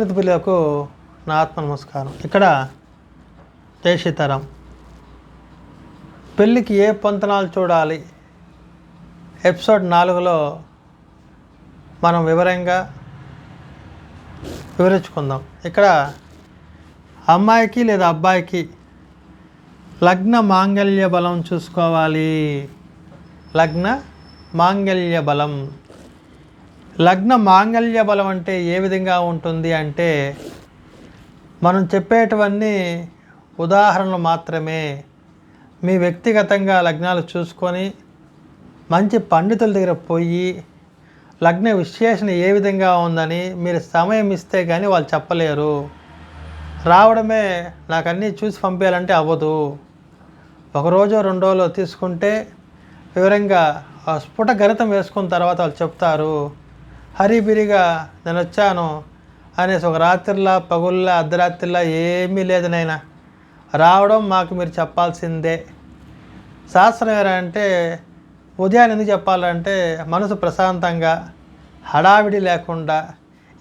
పిల్లలకు నా ఆత్మ నమస్కారం. ఇక్కడ జై సీతారాం. పెళ్ళికి ఏ పొంతనాలు చూడాలి? ఎపిసోడ్ నాలుగులో మనం వివరంగా వివరించుకుందాం. ఇక్కడ అమ్మాయికి లేదా అబ్బాయికి లగ్న మాంగళ్య బలం చూసుకోవాలి. లగ్న మాంగళ్య బలం. లగ్న మాంగళ్య బలం అంటే ఏ విధంగా ఉంటుంది అంటే మనం చెప్పేటివన్నీ ఉదాహరణలు మాత్రమే. మీ వ్యక్తిగతంగా లగ్నాలు చూసుకొని మంచి పండితుల దగ్గర పోయి లగ్న విశ్లేషణ ఏ విధంగా ఉందని మీరు సమయం ఇస్తే కానీ వాళ్ళు చెప్పలేరు. రావడమే నాకు అన్నీ చూసి పంపించాలంటే అవ్వదు. ఒకరోజు రెండు రోజులు తీసుకుంటే వివరంగా ఆ స్ఫుట గణితం వేసుకున్న తర్వాత వాళ్ళు చెప్తారు. హరిబిరిగా నేను వచ్చాను అనేసి ఒక రాత్రిలా పగుల్లా అర్ధరాత్రిలా ఏమీ లేదు నైనా రావడం మాకు మీరు చెప్పాల్సిందే. శాస్త్రం అంటే ఉదయాన్ని ఎందుకు చెప్పాలంటే మనసు ప్రశాంతంగా హడావిడి లేకుండా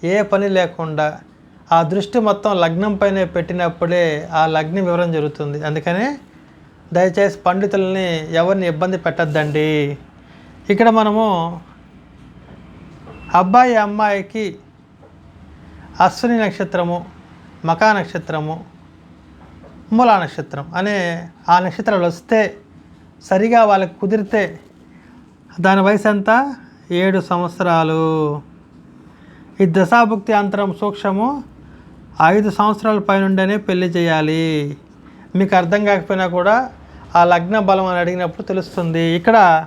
ఏ పని లేకుండా ఆ దృష్టి మొత్తం లగ్నం పైన పెట్టినప్పుడే ఆ లగ్న వివరం జరుగుతుంది. అందుకని దయచేసి పండితుల్ని ఎవరిని ఇబ్బంది పెట్టద్దండి. ఇక్కడ మనము అబ్బాయి అమ్మాయికి అశ్విని నక్షత్రము మకా నక్షత్రము మూలా నక్షత్రం అనే ఆ నక్షత్రాలు వస్తే సరిగా వాళ్ళకి కుదిరితే దాని వయసు ఎంత? ఏడు సంవత్సరాలు. ఈ దశాభుక్తి అంతరం సూక్ష్మము ఐదు సంవత్సరాల పైనుండేనే పెళ్ళి చేయాలి. మీకు అర్థం కాకపోయినా కూడా ఆ లగ్న బలం అని అడిగినప్పుడు తెలుస్తుంది. ఇక్కడ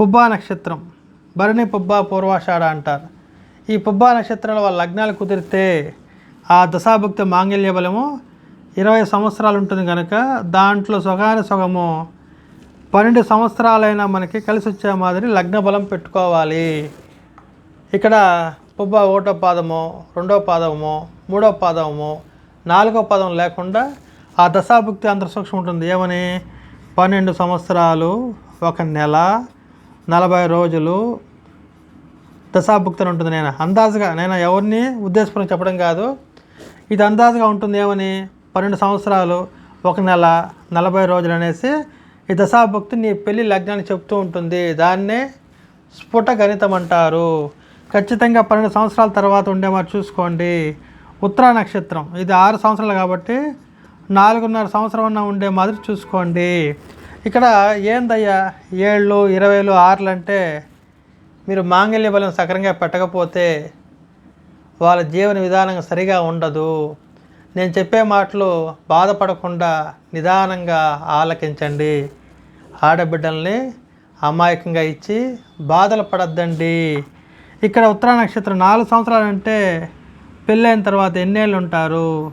పుబ్బా నక్షత్రం భరణి పుబ్బా పూర్వాషాఢ అంటారు. ఈ పుబ్బా నక్షత్రంలో వాళ్ళ లగ్నాలు కుదిరితే ఆ దశాభుక్తి మాంగళ్య బలము ఇరవై సంవత్సరాలు ఉంటుంది కనుక దాంట్లో సొగాని సొగము పన్నెండు సంవత్సరాలైనా మనకి కలిసి వచ్చే మాదిరి లగ్న బలం పెట్టుకోవాలి. ఇక్కడ పుబ్బ ఒకటో పాదము రెండో పాదము మూడో పాదము నాలుగో పాదం లేకుండా ఆ దశాభుక్తి అంతర్సూక్ష్మం ఉంటుంది. ఏమని? పన్నెండు సంవత్సరాలు ఒక నెల నలభై రోజులు దశాభుక్తి ఉంటుంది నేను. అందాజుగా నేను ఎవరిని ఉద్దేశపూర్వకం చెప్పడం కాదు. ఇది అందాజుగా ఉంటుంది ఏమని? పన్నెండు సంవత్సరాలు ఒక నెల నలభై రోజులు అనేసి ఈ దశాభుక్తి నీ పెళ్ళి లగ్నాన్ని చెప్తూ ఉంటుంది. దాన్నే స్ఫుట గణితం అంటారు. ఖచ్చితంగా పన్నెండు సంవత్సరాల తర్వాత ఉండే మరి చూసుకోండి. ఉత్తరా నక్షత్రం. ఇది ఆరు సంవత్సరాలు కాబట్టి నాలుగున్నర సంవత్సరం అన్న ఉండే మాదిరి చూసుకోండి. ఇక్కడ ఏందయ్యా? ఏళ్ళు ఇరవైలు ఆరులు అంటే మీరు మాంగళ్య బలం సక్రంగా పెట్టకపోతే వాళ్ళ జీవన విధానం సరిగా ఉండదు. నేను చెప్పే మాటలు బాధపడకుండా నిదానంగా ఆలకించండి. ఆడబిడ్డల్ని అమాయకంగా ఇచ్చి బాధలు పడద్దండి. ఇక్కడ ఉత్తరా నక్షత్రం నాలుగు సంవత్సరాలు అంటే పెళ్ళైన తర్వాత ఎన్నేళ్ళు ఉంటారు?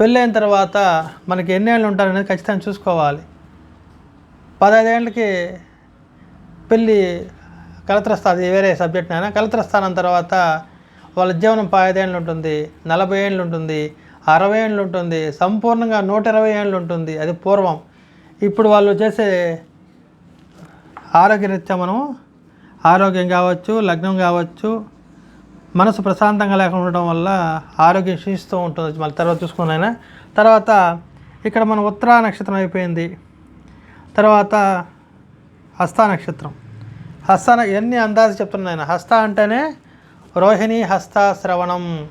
పెళ్ళైన తర్వాత మనకి ఎన్నేళ్ళు ఉంటారు అనేది ఖచ్చితంగా చూసుకోవాలి. పదహైదేళ్ళకి పెళ్ళి కలత్రస్థ అది వేరే సబ్జెక్ట్ అయినా కలత్రస్థానం తర్వాత వాళ్ళ జీవనం పదహైదేళ్ళు ఉంటుంది నలభై ఏళ్ళు ఉంటుంది అరవై ఏళ్ళు ఉంటుంది సంపూర్ణంగా నూట ఇరవై ఏళ్ళు ఉంటుంది. అది పూర్వం. ఇప్పుడు వాళ్ళు చేసే ఆరోగ్యరీత్యా మనం ఆరోగ్యం కావచ్చు లగ్నం కావచ్చు మనసు ప్రశాంతంగా లేకుండా ఉండడం వల్ల ఆరోగ్యం క్షీణిస్తూ ఉంటుంది. మళ్ళీ తర్వాత చూసుకున్నాయినా తర్వాత ఇక్కడ మన ఉత్తరా నక్షత్రం అయిపోయింది. తర్వాత హస్తా నక్షత్రం. హస్త ఎన్ని అందాజు చెప్తున్నాను హస్త అంటేనే రోహిణి హస్త శ్రవణం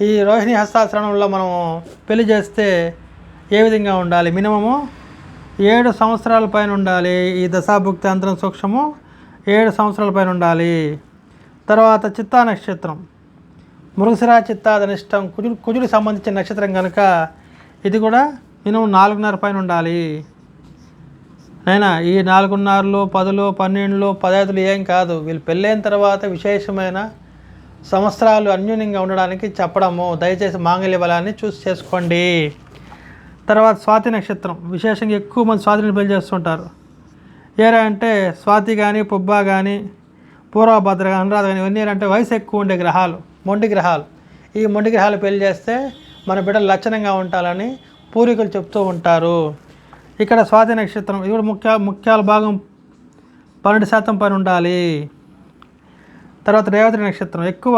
ఈ రోహిణి హస్త శ్రవణంలో మనం పెళ్ళి చేస్తే ఏ విధంగా ఉండాలి? మినిమము ఏడు సంవత్సరాల పైన ఉండాలి. ఈ దశాభుక్తి అంతరం సూక్ష్మము ఏడు సంవత్సరాల పైన ఉండాలి. తర్వాత చిత్తా నక్షత్రం. మృగశిరా చిత్తా ధనిష్టం కుజుడు కుజుడికి సంబంధించిన నక్షత్రం కనుక ఇది కూడా మినిమం నాలుగున్నర పైన ఉండాలి. నైనా ఈ నాలుగున్నరలో పదులు పన్నెండులో పదహైదులు ఏం కాదు. వీళ్ళు పెళ్ళైన తర్వాత విశేషమైన సంవత్సరాలు అన్యూన్యంగా ఉండడానికి చెప్పడము. దయచేసి మాంగళ్య బలాన్ని చూసి చేసుకోండి. తర్వాత స్వాతి నక్షత్రం. విశేషంగా ఎక్కువ మంది స్వాతిని పెళ్ళి చేస్తుంటారు. ఏరా అంటే స్వాతి కానీ పుబ్బ కానీ పూర్వభద్ర కానీ అనురాధ కానీ ఇవన్నీ అంటే వయసు ఎక్కువ ఉండే గ్రహాలు మొండి గ్రహాలు. ఈ మొండి గ్రహాలు పెళ్ళి చేస్తే మన బిడ్డలు లక్షణంగా ఉండాలని పూర్వీకులు చెప్తూ ఉంటారు. ఇక్కడ స్వాతి నక్షత్రం ఇది కూడా ముఖ్య ముఖ్యాల భాగం పన్నెండు శాతం పని ఉండాలి. తర్వాత రేవతి నక్షత్రం ఎక్కువ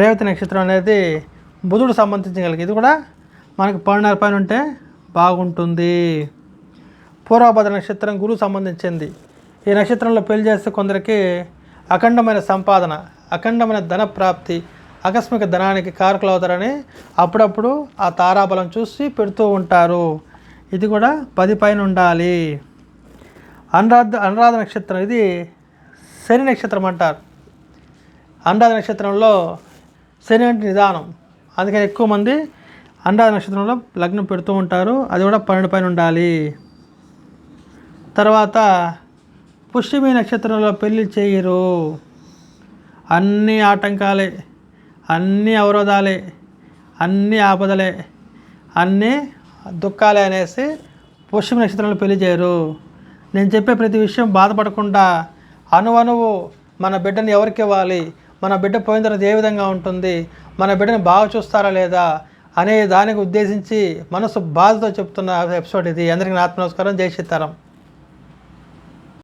రేవతి నక్షత్రం అనేది బుధుడు సంబంధించగలిగి ఇది కూడా మనకి పన్నెండున్నర పైన ఉంటే బాగుంటుంది. పూర్వభద్ర నక్షత్రం గురువు సంబంధించింది. ఈ నక్షత్రంలో పెళ్ళి చేస్తే కొందరికి అఖండమైన సంపాదన అఖండమైన ధన ప్రాప్తి ఆకస్మిక ధనానికి కారకులు అవుతారని అప్పుడప్పుడు ఆ తారాబలం చూసి పెడుతూ ఉంటారు. ఇది కూడా పది పైన ఉండాలి. అనురాధ అనురాధ నక్షత్రం ఇది శని నక్షత్రం అంటారు. అనురాధ నక్షత్రంలో శని అంటే నిదానం. అందుకని ఎక్కువ మంది అనురాధ నక్షత్రంలో లగ్నం పెడుతూ ఉంటారు. అది కూడా పన్నెండు పైన ఉండాలి. తర్వాత పుష్యమి నక్షత్రంలో పెళ్ళి చేయరు. అన్ని ఆటంకాలే. అన్ని అవరోధాలే అన్ని ఆపదలే అన్నీ దుఃఖాలే అనేసి పుష్యమి నక్షత్రంలో పెళ్ళి చేయరు. నేను చెప్పే ప్రతి విషయం బాధపడకుండా అనువనువు మన బిడ్డని ఎవరికి ఇవ్వాలి? మన బిడ్డ పోయిన తర్వాత ఏ విధంగా ఉంటుంది? మన బిడ్డని బాగా చూస్తారా లేదా? అనే దానికి ఉద్దేశించి మనసు బాధతో చెప్తున్న ఎపిసోడ్ ఇది. అందరికీ నా ఆత్మ నమస్కారం. జై సీతారాం.